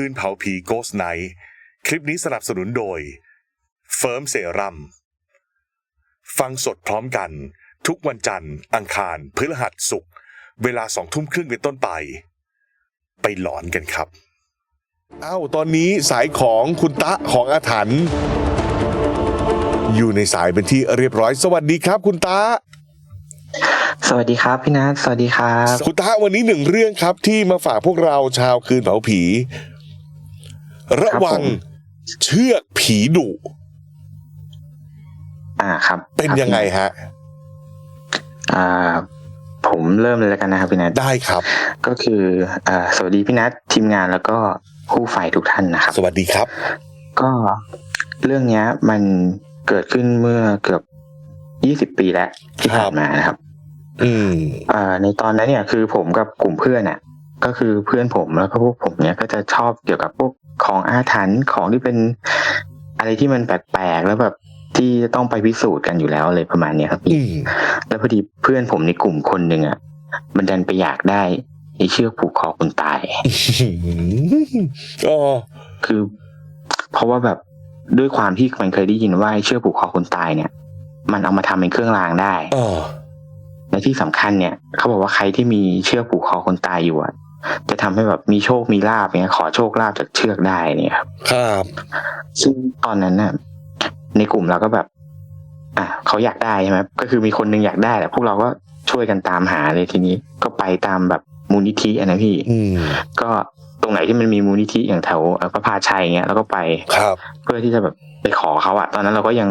คืนเผาผีโกสไนคลิปนี้สนับสนุนโดย เฟิร์มเซรัมฟังสดพร้อมกัน ทุกวันจันทร์ อังคาร พฤหัสศุกร์เวลาสองทุ่มครึ่งเป็นต้นไป ไปหลอนกันครับเอ้าตอนนี้สายของคุณตะของอาถรรพ์อยู่ในสายเป็นที่เรียบร้อยสวัสดีครับ คุณตาสวัสดีครับพี่นัทสวัสดีครับ คุณตาวันนี้หนึ่งเรื่องครับที่มาฝากพวกเราชาวคืนเผาผี ระวังเชือกผีดุอ่าครับ เป็นยังไงฮะ อ่า ผมเริ่มเลยแล้วกันนะครับพี่นัทได้ครับ ก็คืออ่าสวัสดีพี่นัททีมงานแล้วก็ผู้ฝ่ายทุกท่านนะครับ สวัสดีครับ ก็เรื่องเนี้ย มันเกิดขึ้นเมื่อเกือบยี่สิบปีแล้วที่ผ่านมานะครับ อืมอ่าในตอนนั้นเนี่ยคือผมกับกลุ่มเพื่อนอะ ก็คือเพื่อนผมแล้วก็พวกผมเนี่ยก็จะชอบเกี่ยวกับพวกของอาถรรพ์ของที่เป็นอะไรที่มันแปลกๆแล้วแบบที่จะต้องไปพิสูจน์กันอยู่แล้วเลยประมาณเนี้ยครับพี่อืมแล้วพอดีเพื่อนผมในกลุ่มคนหนึ่งอะมันดันไปอยากได้ไอ้เชือกผูกคอคนตายก็คือ เพราะว่าแบบด้วยความที่มันเคยได้ยินว่าไอ้เชือกผูกคอคนตายเนี่ย มันเอามาทำเป็นเครื่องรางได้เออและที่สำคัญเนี่ย เขาบอกว่าใครที่มีเชือกผูกคอคนตายอยู่อะ จะทำให้แบบมีโชคมีลาบเนี่ยขอโชคลาภจากเชือกได้เนี่ยครับ ครับ ซึ่งตอนนั้นน่ะ ในกลุ่มเราก็แบบ อะเขาอยากได้ใช่ไหมก็คือมีคนหนึงอยากได้แต่พวกเราก็ช่วยกันตามหาเลยทีนี้ ก็ไปตามแบบมูลนิธิอะนะพี่อืมก็ตรงไหนที่มันมีมูลนิธิอย่างแถวเอ่อพระพาชัยเงี้ยแล้วก็ไปครับ เพื่อที่จะแบบไปขอเขาอะตอนนั้นเราก็ยัง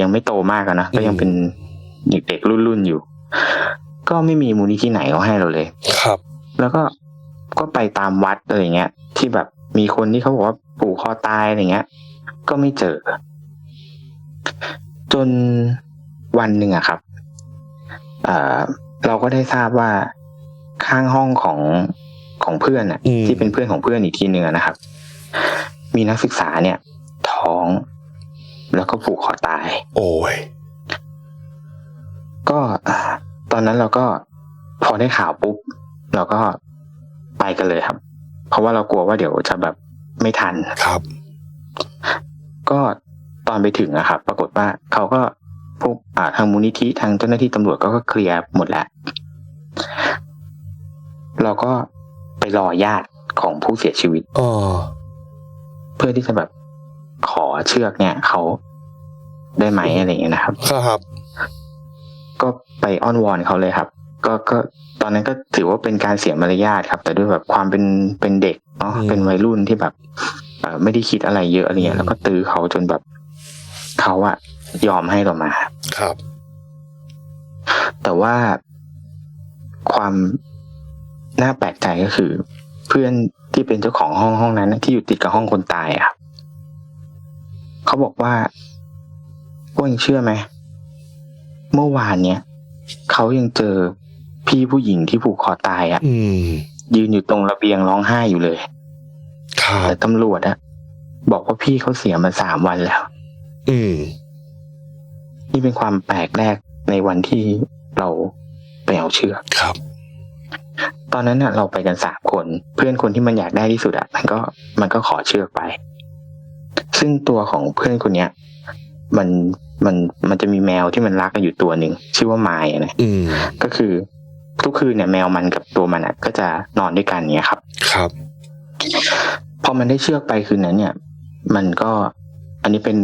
ยังไม่โตมากอะนะก็ยังเป็นเด็กๆรุ่นๆอยู่ ก็ไม่มีมูลนิธิไหนเขาให้เราเลย ครับ แล้วก็ก็ไปตามวัดอะไรเงี้ย ที่แบบมีคนที่เขาบอกว่าปู่คอตายอะไรเงี้ย ก็ไม่เจอ จนวันหนึ่งอะครับเอ่อเราก็ได้ทราบว่าข้างห้องของของเพื่อนอะอืมที่เป็นเพื่อนของเพื่อนอีกทีหนึ่งอะนะครับ มีนักศึกษาเนี่ย ท้องแล้วก็ผูกคอตาย โอ้ยก็อ่าตอนนั้นเราก็พอได้ข่าวปุ๊บ เราก็ไปกันเลยครับ เพราะว่าเรากลัวว่าเดี๋ยวจะแบบไม่ทันครับ ก็ตอนไปถึงอะครับปรากฏว่าเขาก็พวกอ่าทางมูลนิธิทางเจ้าหน้าที่ตำรวจก็ก็เคลียร์หมดแล้ว เราก็ไปรอญาติของผู้เสียชีวิตเออเพื่อที่จะแบบขอเชือกเนี่ยเขาได้ไหมอะไรอย่างเงี้ยนะครับ ครับ ก็ไปอ้อนวอนเขาเลยครับ ก็ก็ตอนนั้นก็ถือว่าเป็นการเสียมารยาทครับ แต่ด้วยแบบความเป็นเป็นเด็กเนาะอืมเป็นวัยรุ่นที่แบบเอ่อไม่ได้คิดอะไรเยอะอะไรเงี้อืยมแล้วก็ตื้อเขาจนแบบเขาอะยอมให้เรามาครับ แต่ว่าความน่าแปลกใจก็คือ เพื่อนที่เป็นเจ้าของห้องห้องนั้นนะที่อยู่ติดกับห้องคนตายอะเขาบอกว่าพวกยังเชื่อไหมเมื่อวานเนี้ยเขายังเจอ พี่ผู้หญิงที่ผูกคอตายอะอืมยืนอยู่ตรงระเบียงร้องไห้อยู่เลยครับแต่ตำรวจอะบอกว่าพี่เขาเสียมาสามวันแล้ว อืมนี่เป็นความแปลกแรกในวันที่เราไปเอาเชือกครับ ตอนนั้นน่ะ เราไปกันสามคน เพื่อนคนที่มันอยากได้ที่สุดอะมันก็ มันก็ขอเชือกไป ซึ่งตัวของเพื่อนคนเนี้ยมันมันมันจะมีแมวที่มันรักกันอยู่ตัวหนึ่งชื่อว่าไมายอะนะอืมก็คือ ทุกคืนเนี่ยแมวมันกับตัวมันอะก็จะนอนด้วยกันเนี่ยครับ ครับ พอมันได้เชือกไปคืนนั้น เนี่ย มันก็อันนี้เป็น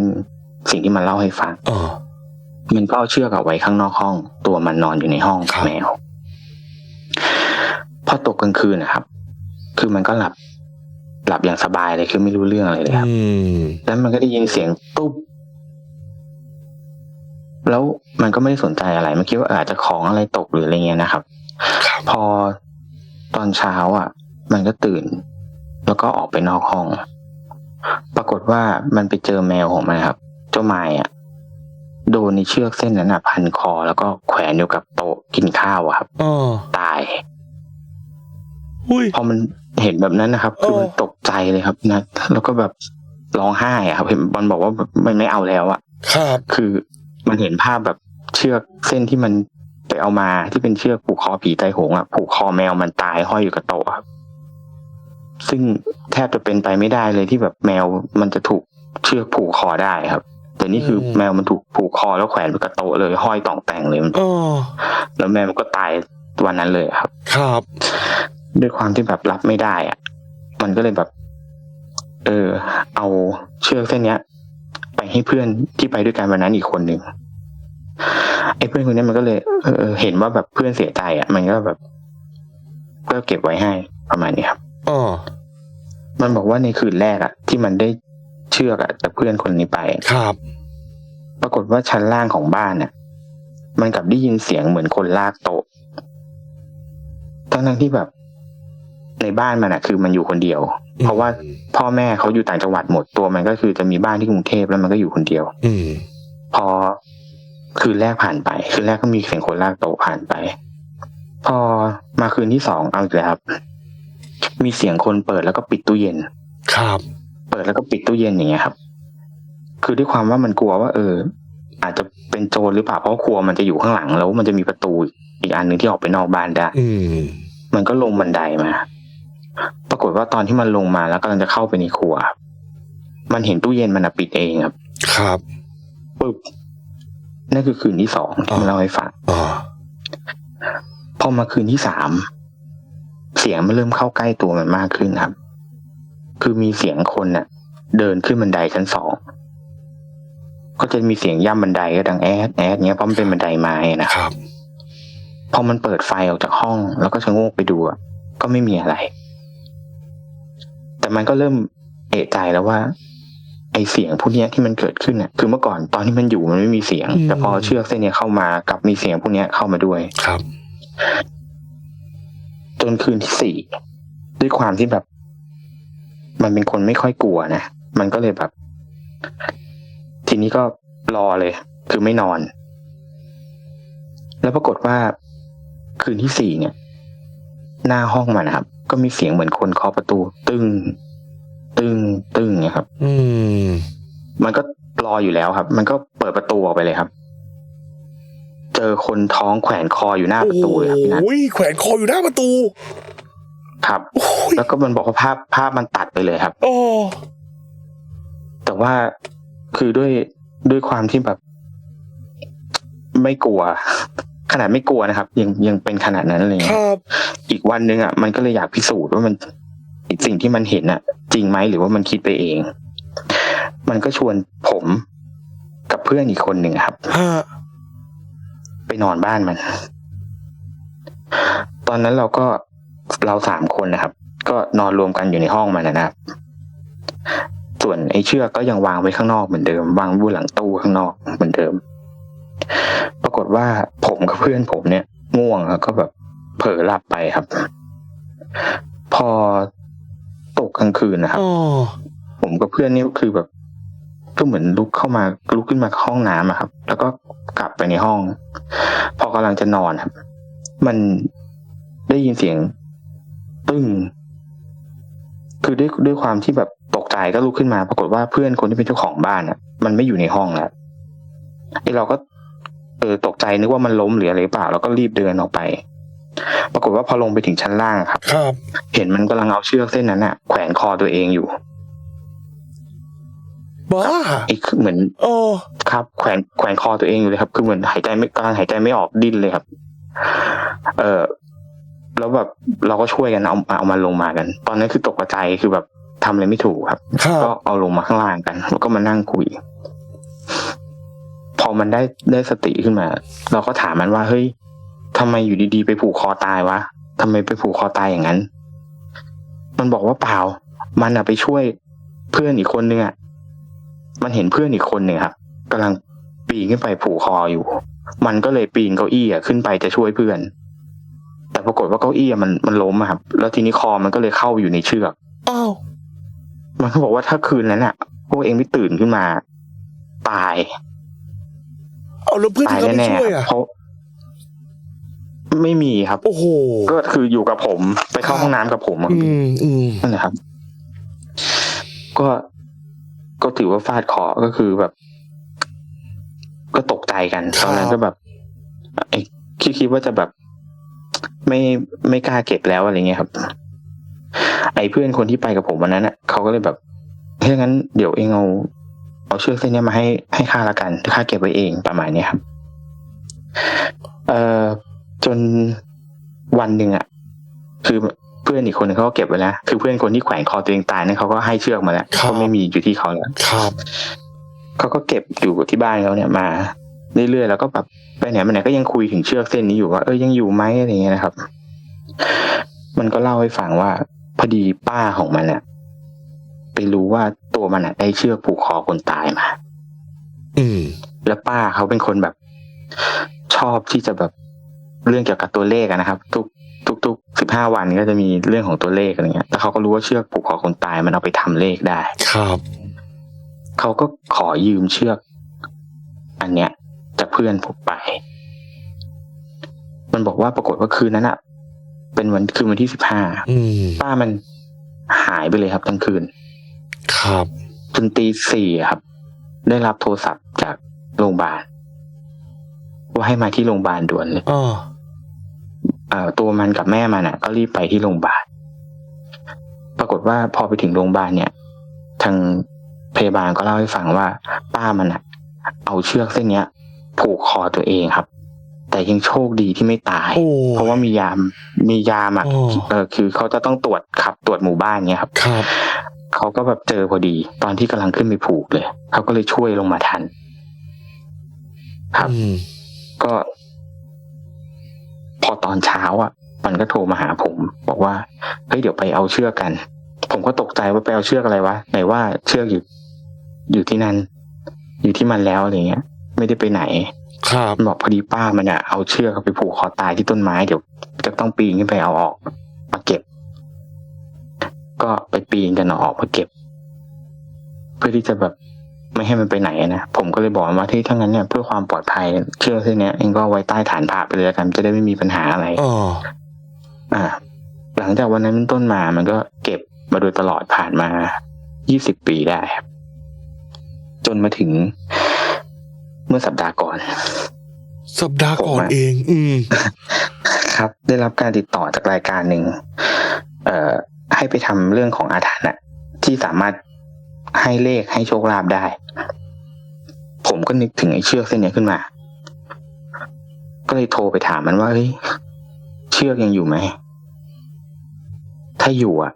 สิ่งที่มันเล่าให้ฟังเออมันก็เอาเชือกเอาไว้ข้างนอกห้อง ตัวมันนอนอยู่ในห้องครับแมวพอตกกลางคืนนะครับ คือมันก็หลับ หลับอย่างสบายเลยคือไม่รู้เรื่องอะไรเลยครับอืมแล้วมันก็ได้ยินเสียงตุ๊บแล้วมันก็ไม่ได้สนใจอะไร มันคิดว่าอาจจะของอะไรตกหรืออะไรเงี้ยนะครับครับ พอตอนเช้าอะ มันก็ตื่น แล้วก็ออกไปนอกห้อง ปรากฏว่ามันไปเจอแมวของมันครับ เจ้าไม้อะ โดนในเชือกเส้นนั้นอะพันคอ แล้วก็แขวนอยู่กับโต๊ะกินข้าวอะครับเออตายอุ้ยพอมันเห็นแบบนั้นนะครับคือมันเออตกใจเลยครับนะแล้วก็แบบร้องไห้อะครับ เห็นมันบอกว่าแบบมันไม่เอาแล้วอะครับ คือมันเห็นภาพแบบเชือกเส้นที่มัน ไปเอามาที่เป็นเชือกผูกคอผีไตรโหงอะผูกคอแมวมันตายห้อยอยู่กับโต๊ะครับซึ่งแทบจะเป็นไปไม่ได้เลยที่แบบแมวมันจะถูกเชือกผูกคอได้ครับ แต่นี่คือแมวมันถูกผูกคอแล้วแขวนไปกับโต๊ะเลยห้อยต่องแต่งเลยอ๋อแล้วแมวมันก็ตายวันนั้นเลยครับ ครับ ด้วยความที่แบบรับไม่ได้อะมันก็เลยแบบ เออ เอาเชือกเส้นเนี้ย ไปให้เพื่อนที่ไปด้วยกันวันนั้นอีกคนหนึ่ง ไอ้เพื่อนคนเนี้ยมันก็เลยเออเออเห็นว่าแบบเพื่อนเสียใจอะ มันก็แบบก็เก็บไว้ให้ประมาณนี้ครับอ๋อมันบอกว่าในคืนแรกอะที่มันได้เชือกอะจากเพื่อนคนนี้ไปครับ ปรากฏว่าชั้นล่างของบ้านน่ะ มันกลับได้ยินเสียงเหมือนคนลากโต๊ะทั้งทั้งๆที่แบบ ในบ้านมันอะคือมันอยู่คนเดียว เพราะว่าพ่อแม่เขาอยู่ต่างจังหวัดหมดตัวมันก็คือจะมีบ้านที่กรุงเทพแล้วมันก็อยู่คนเดียว อืมพอ คืนแรกผ่านไป คืนแรกก็มีเสียงคนลากโต๊ะผ่านไป พอมาคืนที่สองเอาอีกแล้วครับ มีเสียงคนเปิดแล้วก็ปิดตู้เย็น ครับ เปิดแล้วก็ปิดตู้เย็นอย่างเงี้ยครับ คือด้วยความว่ามันกลัวว่า เออ อาจจะเป็นโจรหรือเปล่าเพราะครัวมันจะอยู่ข้างหลังแล้ว มันจะมีประตูอีกอันหนึ่งที่ออกไปนอกบ้านได้อืมมันก็ลงบันไดมา ปรากฏว่าตอนที่มันลงมาแล้วกำลังจะเข้าไปในครัวครับมันเห็นตู้เย็นมันอะปิดเองครับ ครับปึ๊บ นั่นคือคืนที่สองที่มันเล่าให้ฟังอ๋อพอมาคืนที่สามเสียงมันเริ่มเข้าใกล้ตัวมันมากขึ้นครับ คือมีเสียงคนน่ะ เดินขึ้นบันไดชั้นสองก็จะมีเสียงย่ำบันไดก็ดังแอดแอดเงี้ยเพราะมันเป็นบันไดไม้นะครับพอมันเปิดไฟออกจากห้อง แล้วก็ชะโงกไปดูอะก็ไม่มีอะไร แต่มันก็เริ่มเอะใจแล้วว่า ไอเสียงพวกเนี้ยที่มันเกิดขึ้นน่ะคือเมื่อก่อนตอนที่มันอยู่มันไม่มีเสียงอืมแต่พอเชือกเส้นเนี้ยเข้ามากลับมีเสียงพวกเนี้ยเข้ามาด้วยครับ จนคืนที่สี่ด้วยความที่แบบ มันเป็นคนไม่ค่อยกลัวนะมันก็เลยแบบ ทีนี้ก็รอเลย คือไม่นอน แล้วปรากฏว่า คืนที่สี่เนี่ย หน้าห้องมันนะครับ ก็มีเสียงเหมือนคนเคาะประตู ตึ้ง ตึ้งตึ้งเนี่ยครับ อืม มันก็รออยู่แล้วครับ มันก็เปิดประตูออกไปเลยครับ เจอคนท้องแขวนคออยู่หน้าประตูเลยครับพี่นัทโอ้ยแขวนคออยู่หน้าประตู ครับโอ้ยแล้วก็มันบอกว่าภาพภาพมันตัดไปเลยครับโอ้แต่ว่าคือด้วยด้วยความที่แบบ ไม่กลัว ขนาดไม่กลัวนะครับ ยังยังเป็นขนาดนั้นเลยครับ อีกวันหนึ่งอะมันก็เลยอยากพิสูจน์ว่ามัน สิ่งที่มันเห็นอะจริงไหมหรือว่ามันคิดไปเอง มันก็ชวนผมกับเพื่อนอีกคนหนึ่งครับฮะไปนอนบ้านมัน ตอนนั้นเราก็เราสามคนนะครับ ก็นอนรวมกันอยู่ในห้องมันนะครับ ส่วนไอ้เชือกก็ยังวางไว้ข้างนอกเหมือนเดิม วางบนหลังตู้ข้างนอกเหมือนเดิม ปรากฏว่าผมกับเพื่อนผมเนี่ยง่วงแล้วก็แบบเผลอหลับไปครับ พอ ตกกลางคืนนะครับอ๋อผมกับเพื่อนนี่คือแบบก็เหมือนลุกเข้ามาลุกขึ้นมาห้องน้ำอะครับ แล้วก็กลับไปในห้อง พอกำลังจะนอนครับ มันได้ยินเสียงตึ้งคือด้วยด้วยความที่แบบตกใจก็ลุกขึ้นมา ปรากฏว่าเพื่อนคนที่เป็นเจ้าของบ้านอะ มันไม่อยู่ในห้องแล้วไอ้เราก็เออตกใจนึกว่ามันล้มหรืออะไรหรือเปล่า แล้วก็รีบเดินออกไป ปรากฏว่าพอลงไปถึงชั้นล่างอะครับ ครับ เห็นมันกำลังเอาเชือกเส้นนั้นอะแขวนคอตัวเองอยู่บ้าไอ้คือเหมือนโอ้ครับแขวนแขวนคอตัวเองอยู่เลยครับ คือเหมือนหายใจไม่กำลังหายใจไม่ออกดิ้นเลยครับ เออแล้วแบบเราก็ช่วยกันเอาเอามันลงมากัน ตอนนั้นคือตกใจคือแบบทำอะไรไม่ถูกครับครับก็เอาลงมาข้างล่างกัน แล้วก็มานั่งคุย พอมันได้ได้สติขึ้นมา เราก็ถามมันว่าเฮ้ย ทำไมอยู่ดีๆไปผูกคอตายวะทำไมไปผูกคอตายอย่างนั้น มันบอกว่าเปล่า มันอะไปช่วยเพื่อนอีกคนนึงอะมันเห็นเพื่อนอีกคนหนึ่งครับกำลังปีนขึ้นไปผูกคออยู่ มันก็เลยปีนเก้าอี้อะขึ้นไปจะช่วยเพื่อน แต่ปรากฏว่าเก้าอี้อะมันมันล้มอะครับ แล้วทีนี้คอมันก็เลยเข้าอยู่ในเชือกอ้าวมันก็บอกว่าถ้าคืนนั้นอะ พวกเองไม่ตื่นขึ้นมา ตาย เอาแล้วเพื่อนตายที่เขาไม่แน่ช่วยๆอะเพราะ ไม่มีครับ โอ้โหก็คืออยู่กับผมไปเข้าห้องน้ำกับผมอะอืมอืมนั่นแหละครับ ก็ก็ถือว่าฟาดเคอก็คือแบบ ก็ตกใจกันตอนนั้นก็แบบไอ้คิดคิดว่าจะแบบ ไม่ไม่กล้าเก็บแล้วอะไรเงี้ยครับ ไอ้เพื่อนคนที่ไปกับผมวันนั้นน่ะเขาก็เลยแบบถ้างั้นเดี๋ยวเองเอาเอาเชือกเส้นเนี้ยมาให้ให้ข้าละกันข้าเก็บไว้เองประมาณเนี้ยครับ เอ่อ จนวันหนึ่งอะ คือเพื่อนอีกคนหนึงเขาก็เก็บไว้แล้วคือเพื่อนคนที่แขวนคอตัวเองตายนั่นเขาก็ให้เชือกมาแล้วครับเขาไม่มีอยู่ที่เขาแล้วครับเขาก็เก็บอยู่ที่บ้านเขาเนี่ยมาเรื่อยๆแล้วก็แบบไปไหนมาไหนก็ยังคุยถึงเชือกเส้นนี้อยู่ว่าเออยังอยู่ไหมอะไรเงี้ยนะครับ มันก็เล่าให้ฟังว่า พอดีป้าของมันอะไปรู้ว่าตัวมันอะได้เชือกผูกคอคนตายมา อืม แล้วป้าเขาเป็นคนแบบ ชอบที่จะแบบ เรื่องเกี่ยวกับตัวเลขอะนะครับ ทุกทุกทุกสิบห้าวันก็จะมีเรื่องของตัวเลขอะไรเงี้ยแล้วเขาก็รู้ว่าเชือกผูกคอคนตายมันเอาไปทำเลขได้ ครับเขาก็ขอยืมเชือก อันเนี้ยจากเพื่อนผมไป มันบอกว่าปรากฏว่าคืนนั้นอะเป็นวันคืนวันที่สิบห้าอืมป้ามันหายไปเลยครับทั้งคืน ครับจนตีสี่อะครับ ได้รับโทรศัพท์จากโรงพยาบาลว่าให้มาที่โรงพยาบาลด่วนเลยอ๋อเอ่อ ตัวมันกับแม่มันอะก็รีบไปที่โรงพยาบาล ปรากฏว่าพอไปถึงโรงพยาบาลเนี่ย ทางพยาบาลก็เล่าให้ฟังว่า ป้ามันอะเอาเชือกเส้นเนี้ย ผูกคอตัวเองครับ แต่ยังโชคดีที่ไม่ตายโอ้เพราะว่ามียามมียามอะโอ้เออคือเขาจะต้องตรวจขับตรวจหมู่บ้านเนี้ยครับครับเขาก็แบบเจอพอดี ตอนที่กำลังขึ้นไปผูกเลยเขาก็เลยช่วยลงมาทัน ครับอืมก็ พอตอนเช้าอะ มันก็โทรมาหาผม บอกว่าเฮ้ยเดี๋ยวไปเอาเชือกกัน ผมก็ตกใจว่าไปเอาเชือกอะไรวะไหนว่าเชือกอยู่ อยู่ที่นั่น อยู่ที่มันแล้วอะไรเงี้ย ไม่ได้ไปไหนครับมันบอกพอดีป้ามันอะเอาเชือกไปผูกคอตายที่ต้นไม้เดี๋ยวจะต้องปีนขึ้นไปเอาออกมาเก็บ ก็ไปปีนกันเอาออกมาเก็บ เพื่อที่จะแบบ ไม่ให้มันไปไหนนะผมก็เลยบอกมันว่าที่ถ้างั้นเนี่ยเพื่อความปลอดภัยเชือกเส้นเนี้ยเองก็เอาไว้ใต้ฐานพระไปเลยละกันจะได้ไม่มีปัญหาอะไรอ๋ออ่า หลังจากวันนั้นเป็นต้นมามันก็เก็บมาโดยตลอดผ่านมา20ปีได้ครับจนมาถึงเมื่อสัปดาห์ก่อน สัปดาห์ก่อนผมอะเอง อืม ครับ ได้รับการติดต่อจากรายการหนึ่งเอ่อ ให้ไปทำเรื่องของอาถรรพ์อะที่สามารถ ให้เลขให้โชคลาภได้ ผมก็นึกถึงไอ้เชือกเส้นเนี้ยขึ้นมา ก็เลยโทรไปถามมันว่าเฮ้ยเชือกยังอยู่ไหม ถ้าอยู่อะ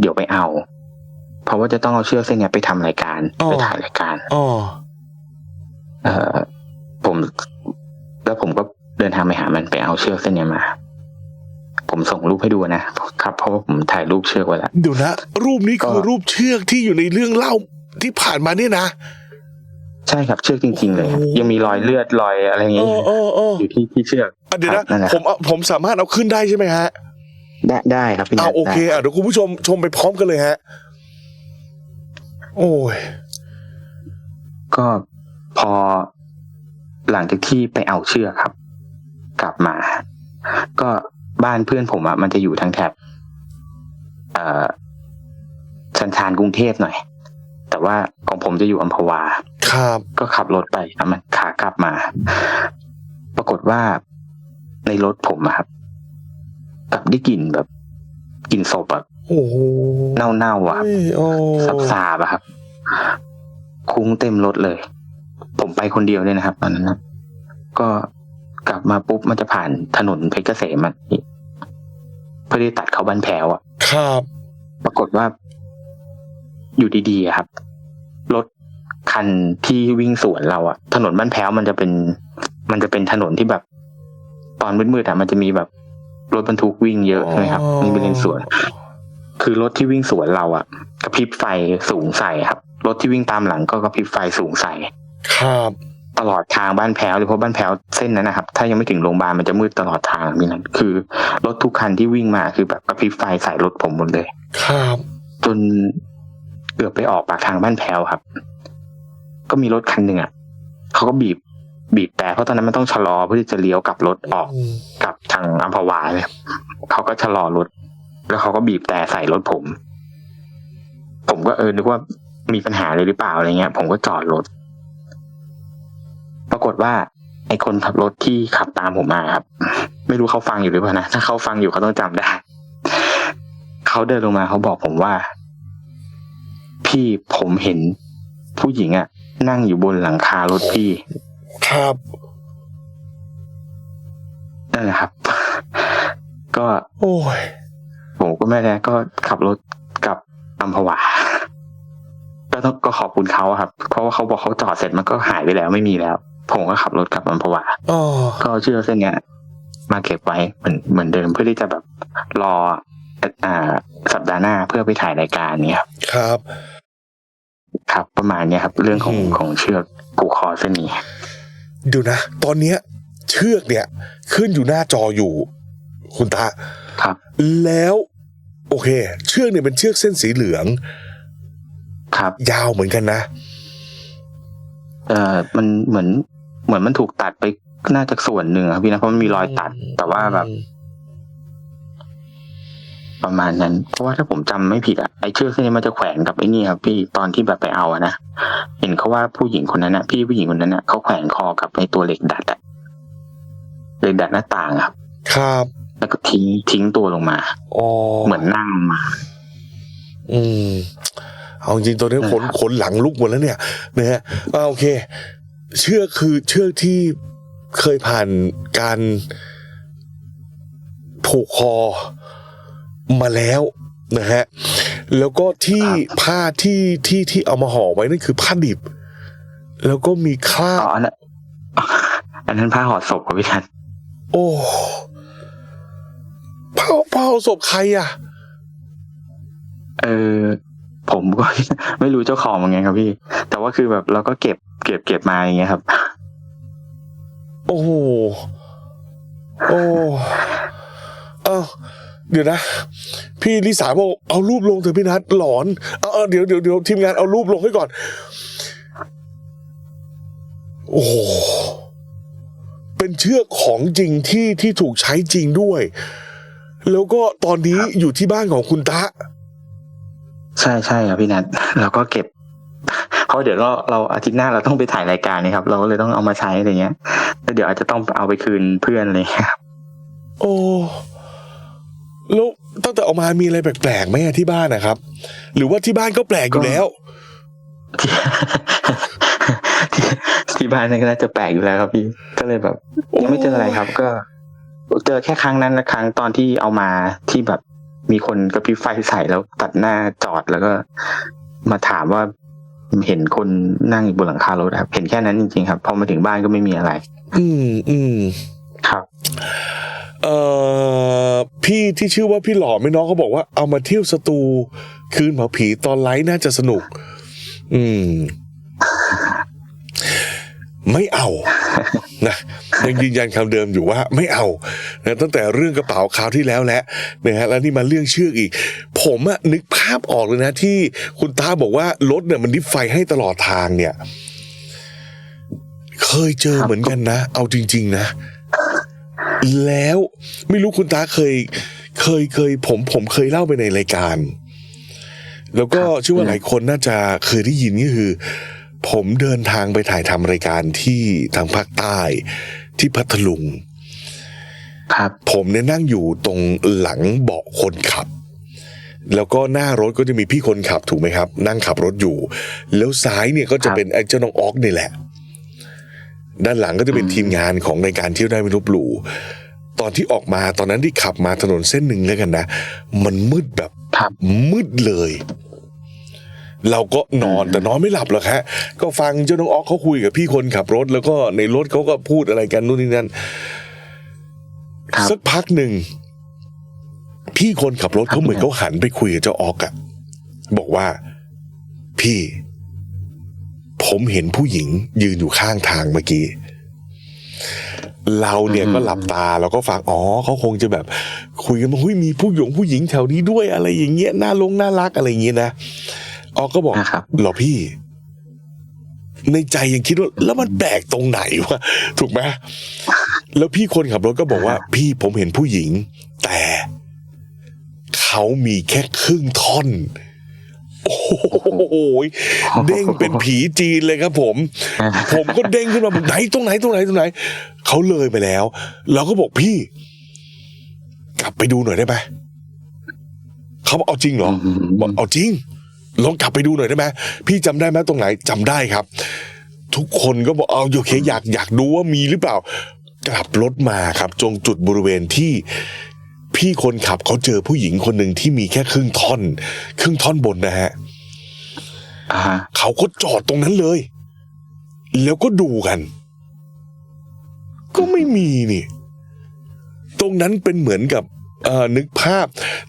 เดี๋ยวไปเอา เพราะว่าจะต้องเอาเชือกเส้นเนี้ยไปทำรายการอ๋อไปถ่ายรายการอ๋อเอ่อผม แล้วผมก็เดินทางไปหามันไปเอาเชือกเส้นเนี้ยมา ผมส่งรูปให้ดูนะครับ เพราะว่าผมถ่ายรูปเชือกไว้แล้วเดี๋ยวนะ รูปนี้คือก็รูปเชือกที่อยู่ในเรื่องเล่าที่ผ่านมาเนี่ยนะ ใช่ครับเชือกจริง ๆ เลยครับโอ้ยังมีรอยเลือดรอยอะไรอย่างเอเงี้ยอเออเอออยู่ที่ที่เชือกอะเดี๋ยวครันะบนั่นแหละผมเอาผมสามารถเอาขึ้นได้ใช่ไหมฮะ ได้ได้ครับพี่เอานัทโอเคได้อะเดี๋ยวคุณผู้ชมชมไปพร้อมกันเลยฮะ โอ้ยก็พอหลังจากที่ไปเอาเชือกครับ กลับมา ก็ บ้านเพื่อนผมอะมันจะอยู่ทางแถบเอ่อชันชานกรุงเทพหน่อย แต่ว่าของผมจะอยู่อัมพวา ครับ ก็ขับรถไปอะมันขากลับมา ปรากฏว่าในรถผมอะครับกลับได้กลิ่นแบบกลิ่นศพแบบโอ้โหเน่าๆอะครับเอ้ยโอ้สับสาบๆอะครับ คุ้งเต็มรถเลย ผมไปคนเดียวเลยนะครับ ตอนนั้นนะก็ กลับมาปุ๊บมันจะผ่านถนนเพชรเกษมมันเพื่อที่ตัดเขาบ้านแพ้วอะครับ ปรากฏว่า อยู่ดีๆอะครับรถคันที่วิ่งสวนเราอะถนนบ้านแพ้วมันจะเป็น มันจะเป็นถนนที่แบบ ตอนมืดๆอะมันจะมีแบบรถบรรทุกวิ่งเยอะใช่ไหมครับนี่เป็นเลนสวน คือรถที่วิ่งสวนเราอะกระพริบไฟสูงใส่ครับ รถที่วิ่งตามหลังก็กระพริบไฟสูงใส่ครับ ตลอดทางบ้านแพ้วเลยเพราะบ้านแพ้วเส้นนั้นนะครับ ถ้ายังไม่ถึงโรงพยาบาลมันจะมืดตลอดทางนี่นั่นคือรถทุกคันที่วิ่งมาคือแบบกระพริบไฟใส่รถผมหมดเลย ครับ จนเกือบไปออกปากทางบ้านแพ้วครับ ก็มีรถคันหนึ่งอะเขาก็บีบบีบแต่เพราะตอนนั้นมันต้องชะลอเพื่อที่จะเลี้ยวกลับรถออกอืมกลับทางอัมพวาเลยเขาก็ชะลอรถ แล้วเขาก็บีบแต่ใส่รถผม ผมก็เออนึกว่ามีปัญหาเลยหรือเปล่าอะไรเงี้ย ผมก็จอดรถ ปรากฏว่า ไอ้คนขับรถที่ขับตามผมมาครับ ไม่รู้เขาฟังอยู่หรือเปล่านะถ้าเขาฟังอยู่เขาต้องจำได้เขาเขาเดินลงมาเขาบอกผมว่า พี่ผมเห็นผู้หญิงอะนั่งอยู่บนหลังคารถพี่ ครับนั่นแหละครับ ก็ โอ้ยผมก็ไม่ได้ก็ขับรถกลับอัมพวาก็ต้องก็ขอบคุณเขาอะครับ เพราะว่าเขาบอกเขาจอดเสร็จมันก็หายไปแล้วไม่มีแล้ว ผมก็ขับรถกลับอัมพวาอ๋อก็เอาเชือกเส้นเนี้ยมาเก็บไว้เหมือนเหมือนเดิมเพื่อที่จะแบบรออ่าสัปดาห์หน้าเพื่อไปถ่ายรายการเนี้ยครับ ครับครับประมาณเนี้ยครับ เรื่องของอืมของเชือกผูกคอเส้นนี้เดี๋ยวนะ ตอนเนี้ย เชือกเนี่ย ขึ้นอยู่หน้าจออยู่ คุณตาครับ แล้ว โอเค เชือกเนี่ยเป็นเชือกเส้นสีเหลือง ครับ ยาวเหมือนกันนะเอ่อมันเหมือน เหมือนมันถูกตัดไปน่าจะส่วนหนึ่งอะครับพี่นะเพราะมันมีรอยตัด แต่ว่าแบบ ประมาณนั้น เพราะว่าถ้าผมจำไม่ผิดอะไอเชือกเส้นนี้มันจะแขวนกับไอ้นี่ครับ พี่ตอนที่แบบไปเอาอะนะเห็นเขาว่าผู้หญิงคนนั้นอะพี่ผู้หญิงคนนั้นอะเขาแขวนคอกับไอตัวเหล็กดัดอะเหล็กดัดหน้าต่างอะครับ ครับ แล้วก็ทิ้งทิ้งตัวลงมาอ๋อเหมือนนั่งลงมา อืมเอาจริงๆตัวนี้ขนนะครับขนหลังลุกหมดแล้วเนี่ยนะฮะอ่าโอเค เชือกคือเชือกที่เคยผ่านการผูกคอมาแล้วนะฮะ แล้วก็ที่ผ้าที่ที่ที่เอามาห่อไว้นั่นคือผ้าดิบ แล้วก็มีคราบอ๋ออันนั้นอันนั้นผ้าห่อศพครับพี่ทันโอ้เผาเผาศพใครอะ เออผมก็ไม่รู้เจ้าของเหมือนกันครับพี่แต่ ว่าคือแบบเราก็เก็บเก็บเก็บมาอย่างเงี้ยครับ โอ้โหโอ้เอ้าเดี๋ยวนะ พี่ลิสาบอกเอารูปลงเถอะพี่นัทหลอนเอาเอาเดี๋ยวเดี๋ยวเดี๋ยวทีมงานเอารูปลงให้ก่อน โอ้โหเป็นเชือกของจริงที่ที่ถูกใช้จริงด้วย แล้วก็ตอนนี้อยู่ที่บ้านของคุณตะ ใช่ใช่ครับพี่นัทเราก็เก็บเพ ราะเดี๋ยวเราเราอาทิตย์หน้าเราต้องไปถ่ายรายการนี่ครับ เราก็เลยต้องเอามาใช้อะไรเงี้ยแล้วเดี๋ยวอาจจะต้องเอาไปคืนเพื่อนอะไรเลยครับโอ้แล้วตั้งแต่ออกมามีอะไรแปลกๆไหมอะที่บ้านนะครับ หรือว่าที่บ้านก็แปลกอยู่แล้วที่ที่ที่บ้านนั่นก็น่าจะแปลกอยู่แล้วครับพี่ก็เลยแบบยังไม่เจออะไรครับ ก็เจอแค่ครั้งนั้นนะครั้งตอนที่เอามาที่แบบมีคนกระพริบไฟใส่แล้วตัดหน้าจอดแล้วก็มาถามว่า เห็นคนนั่งอยู่บนหลังคารถครับ เห็นแค่นั้นจริงๆครับพอมาถึงบ้านก็ไม่มีอะไร อืมอืมครับเอ่อพี่ที่ชื่อว่าพี่หล่อไม่น้องเขาบอกว่าเอามาเที่ยวสตูคืนเผาผีตอนไลฟ์น่าจะสนุก อืม ไม่เอานะยังยืนยันคำเดิมอยู่ว่าไม่เอานะตั้งแต่เรื่องกระเป๋าคราวที่แล้วแล้วนะฮะแล้วนี่มาเรื่องเชือกอีก ผมอะนึกภาพออกเลยนะ ที่คุณตาบอกว่ารถเนี่ยมันดิฟไฟให้ตลอดทางเนี่ย เคยเจอเหมือนกันนะ เอาจริง ๆ นะ แล้วไม่รู้คุณตาเคย เคยเคย ผมผมเคยเล่าไปในรายการ แล้วก็เชื่อว่าหลายคนน่าจะเคยได้ยินก็คือ ผมเดินทางไปถ่ายทำรายการที่ทางภาคใต้ที่พัทลุงครับผมเนี่ยนั่งอยู่ตรงหลังเบาะคนขับ แล้วก็หน้ารถก็จะมีพี่คนขับถูกไหมครับ นั่งขับรถอยู่ แล้วซ้ายเนี่ยก็จะครับเป็นไอ้เจ้าน้องออกนี่แหละ ด้านหลังก็จะเป็นอืมทีมงานของรายการเที่ยวได้ไม่ลบหลู่ตอนที่ออกมาตอนนั้นที่ขับมาถนนเส้นหนึ่งแล้วกันนะ มันมืดแบบครับมืดเลย เราก็นอนอืมแต่นอนไม่หลับหรอกฮะก็ฟังเจ้าน้องออกเขาคุยกับพี่คนขับรถ แล้วก็ในรถเขาก็พูดอะไรกันนู่นนี่นั่นครับสักพักหนึ่งพี่คนขับรถเขาเหมือนเขาหันไปคุยกับเจ้าออกอะบอกว่า พี่ ผมเห็นผู้หญิง ยืนอยู่ข้างทางเมื่อกี้เราเนี่ยอืมก็หลับตาเราก็ฟังอ๋อเขาคงจะแบบ คุยกันว่าเฮ้ยมีผู้หญิงผู้หญิงแถวนี้ด้วยอะไรอย่างเงี้ยน่าลงน่ารักอะไรอย่างเงี้ยนะ ออกก็บอกนะครับ เหรอพี่ ในใจยังคิดว่าแล้วมันแปลกตรงไหนวะถูกไหมแล้วพี่คนขับรถก็บอกว่า พี่ผมเห็นผู้หญิง แต่เขามีแค่ครึ่งท่อน โอ้โหเด้งเป็นผีจีนเลยครับผม ผมก็เด้งขึ้นมาบอกไหนตรงไหนตรงไหนตรงไหนเขาเลยไปแล้ว เราก็บอกพี่ กลับไปดูหน่อยได้ไหมเขาบอกเอาจริงเหรออืมบอกเอาจริง ลองกลับไปดูหน่อยได้ไหมพี่จำได้ไหมตรงไหนจำได้ครับ ทุกคนก็บอกเอาโอเคอยากอยากดูว่ามีหรือเปล่า กลับรถมาครับตรงจุดบริเวณที่พี่คนขับเขาเจอผู้หญิงคนหนึ่งที่มีแค่ครึ่งท่อน ครึ่งท่อนบนนะฮะอ่าฮะเขาก็จอดตรงนั้นเลย แล้วก็ดูกัน ก็ไม่มีนี่ ตรงนั้นเป็นเหมือนกับเอ่อ นึกภาพ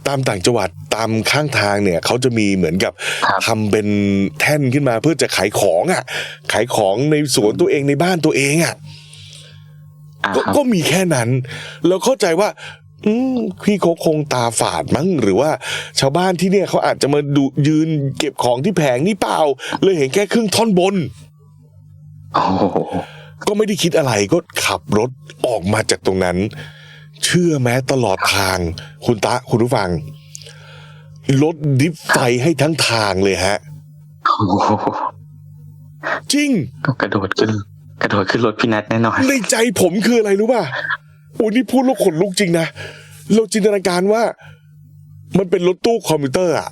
ตามต่างจังหวัดตามข้างทางเนี่ยเขาจะมีเหมือนกับครับทำเป็นแท่นขึ้นมาเพื่อจะขายของอะ ขายของในสวนตัวเองในบ้านตัวเองอะอ่าก็ครับก็มีแค่นั้นแล้วเข้าใจว่าอืมพี่เขาคงตาฝาดมั้งหรือว่า ชาวบ้านที่เนี่ยเขาอาจจะมาดูยืนเก็บของที่แผงนี่เปล่า เลยเห็นแค่ครึ่งท่อนบนโอ้โหก็ไม่ได้คิดอะไรก็ขับรถออกมาจากตรงนั้น เชื่อแม้ตลอดทางคุณตะคุณผู้ฟังรถดิฟไฟให้ทั้งทางเลยฮะ โอ้โหจริงก็กระโดดขึ้น กระโดดขึ้นรถพี่นัทแน่นอน ในใจผมคืออะไรรู้ป่ะโอ้นี่พูดแล้วขนลุกจริงนะ เราจินตนาการว่า มันเป็นรถตู้คอมพิวเตอร์อะ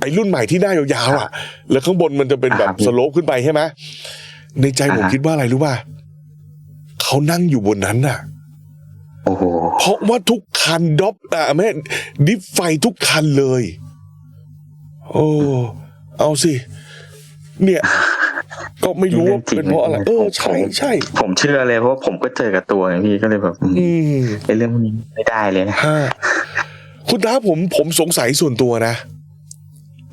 ไอรุ่นใหม่ที่หน้ายาวๆอะแล้วข้างบนมันจะเป็นแบบครับสโลปขึ้นไปใช่ไหมในใจผมอ่าฮะ คิดว่าอะไรรู้ป่ะเขานั่งอยู่บนนั้นน่ะโอ้โห เพราะว่าทุกคันดอปอ่าแม่ดิฟไฟทุกคันเลย โอ้เอาสิ เนี่ย ก็ไม่รู้ว่าเป็นเพราะอะไร เออใช่ใช่ ผมเชื่อเลยเพราะว่าผมก็เจอกับตัวไงพี่ก็เลยแบบอืมอืมไอ้เรื่องพวกนี้ไม่ได้เลยนะฮะคุณตาผมผมสงสัยส่วนตัวนะ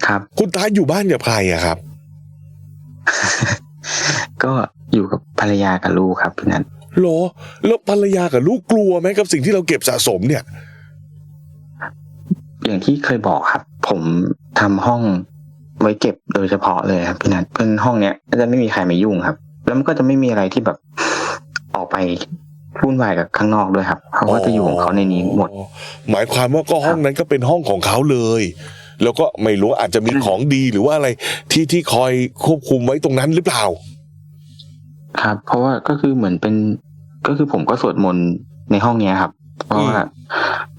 ครับ คุณตาอยู่บ้านกับใครอะครับ ก็อยู่กับภรรยากับลูกครับพี่นัทเหรอแล้วภรรยากับลูกกลัวไหมกับสิ่งที่เราเก็บสะสมเนี่ย อย่างที่เคยบอกครับ ผมทำห้องไว้เก็บโดยเฉพาะเลยครับพี่นัทเป็นห้องเนี้ยก็จะไม่มีใครมายุ่งครับ แล้วมันก็จะไม่มีอะไรที่แบบออกไปวุ่นวายกับข้างนอกด้วยครับเขาก็จะอยู่ของเขาในนี้หมดอ๋อหมายความว่าก็ห้องนั้นก็เป็นห้องของเขาเลย แล้วก็ไม่รู้อาจจะมีของดีหรือว่าอะไรที่ที่คอยควบคุมไว้ตรงนั้นหรือเปล่า ครับ เพราะว่าก็คือเหมือนเป็น ก็คือผมก็สวดมนต์ในห้องเนี้ยครับ เพราะว่า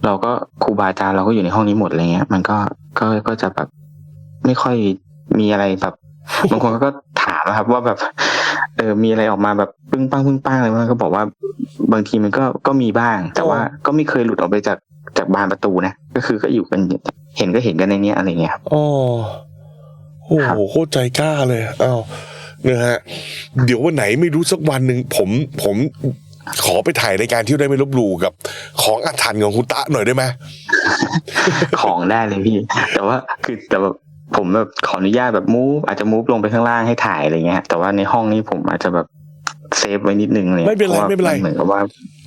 เราก็ครูบาอาจารย์เราก็อยู่ในห้องนี้หมดอะไรเงี้ย มันก็ก็ก็จะแบบไม่ค่อยมีอะไรแบบบางคนก็ถามนะครับ ว่าแบบ เออมีอะไรออกมาแบบปึ้งปังปึ้งปังอะไรมันก็บอกว่า บางทีมันก็ก็มีบ้าง แต่ว่าก็ไม่เคยหลุดออกไปจากจากบานประตูนะก็คือก็อยู่กันเห็นก็เห็นกันในเนี้ยอะไรเงี้ยครับอ๋อโอ้ครัโหบโคตรใจกล้าเลยอ้าวนะฮะเดี๋ยววันไหนไม่รู้สักวันหนึ่งผมผม ขอไปถ่ายรายการที่ได้ไม่ลบหลู่กับ ของอาถรรพ์ของคุณตะหน่อยได้ไหมของได้เลยพี่ แต่ว่าคือแต่แบบผมแบบขออนุญาตแบบมูฟอาจจะมูฟลงไปข้างล่างให้ถ่ายอะไรเงี้ย แต่ว่าในห้องนี้ผมอาจจะแบบเซฟไว้นิดนึงเลยไม่เป็นไรพาะว่าไม่เป็นไรเหมือนกับว่า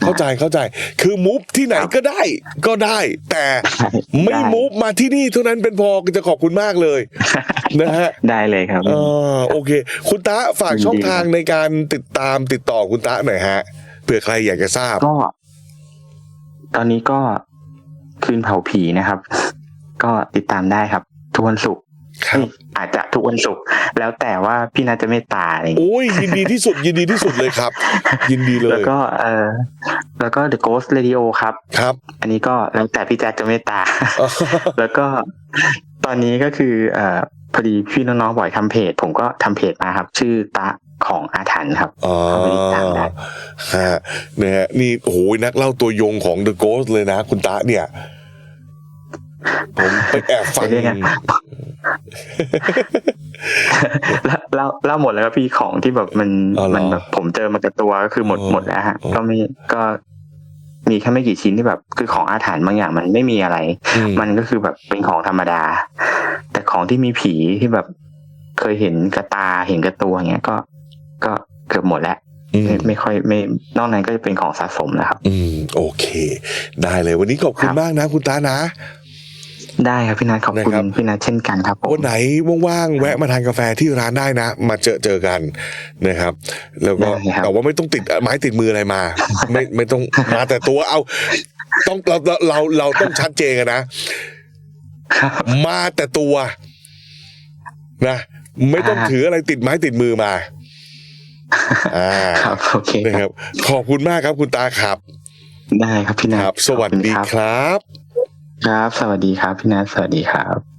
เข้าใจเข้าใจ คือมูฟที่ไหนก็ได้ ก็ได้ แต่ไม่ได้มูฟมาที่นี่เท่านั้นเป็นพอจะขอบคุณมากเลยนะฮะได้เลยครับเออโอเค คุณตะฝากยินดีช่องทางในการติดตามติดต่อคุณตะหน่อยฮะเผื่อใครอยากจะทราบ ก็ ตอนนี้ก็คืนเผาผีนะครับ ก็ติดตามได้ครับ ทุกวันศุกร์ครับเอ้ยอาจจะทุกวันศุกร์แล้วแต่ว่าพี่นาจะเมตตาอะไรอย่างเงี้ยโอ้ยยินดีที่สุด ยินดีที่สุดเลยครับ ยินดีเลแล้วยก็เออแล้วก็ The Ghost Radio ครับ ครับ อันนี้ก็แล้วแต่พี่แจ๊คจะเมตตา แล้วก็ตอนนี้ก็คือ เอ่อพอดีพี่น้องๆบ่อยทำเพจ ผมก็ทำเพจมาครับ ชื่อตะ ของอาถรรพ์ครับอ๋อเข้าไปติดตามได้ฮะนะฮะนี่โอ้โหนักเล่าตัวยงของ The Ghost เลยนะ คุณตะเนี่ย ผมไปแอบฟังเดี๋ยวนะแล้วเล่าเล่าหมดแล้วครับพี่ของที่แบบมันอ๋อเหรอมันแบบผมเจอมากับตัวก็คือหมดอ๋อหมดแล้วฮะอ๋อก็ไม่ก็มีแค่ไม่กี่ชิ้นที่แบบ คือของอาถรรพ์บางอย่างมันไม่มีอะไรอืมมันก็คือแบบเป็นของธรรมดา แต่ของที่มีผีที่แบบ เคยเห็นกระตาเห็นกระตัวเงี้ยก็ ก็เกือบหมดแล้วอืมไม่ไม่ค่อยไม่นอกนั้นก็จะเป็นของสะสมนะครับ อืม โอเค ได้เลยวันนี้ขอบคุณครับมากนะ คุณตานะ ได้ครับพี่นัทขอบคุณนะครับพี่นัทเช่นกันครับผมวันไหนว่างๆแวะมาทานกาแฟที่ร้านได้นะ มาเจอเจอกันนะครับ แล้วก็ได้ครับแต่ว่าไม่ต้องติดไม้ติดมืออะไรมา ไม่ไม่ต้องมาแต่ตัวเอา ต้องเราเราเราเราต้องชัดเจนกันนะครับมาแต่ตัวนะไม่ต้องอ่าถืออะไรติดไม้ติดมือมา อ่าครับโอเคนะคครัรับบขอบคุณมากครับคุณตาครับ ได้ครับพี่นัทครับ สวัสดีขอบณครับ ครับ สวัสดีครับพี่นัทสวัสดีครับ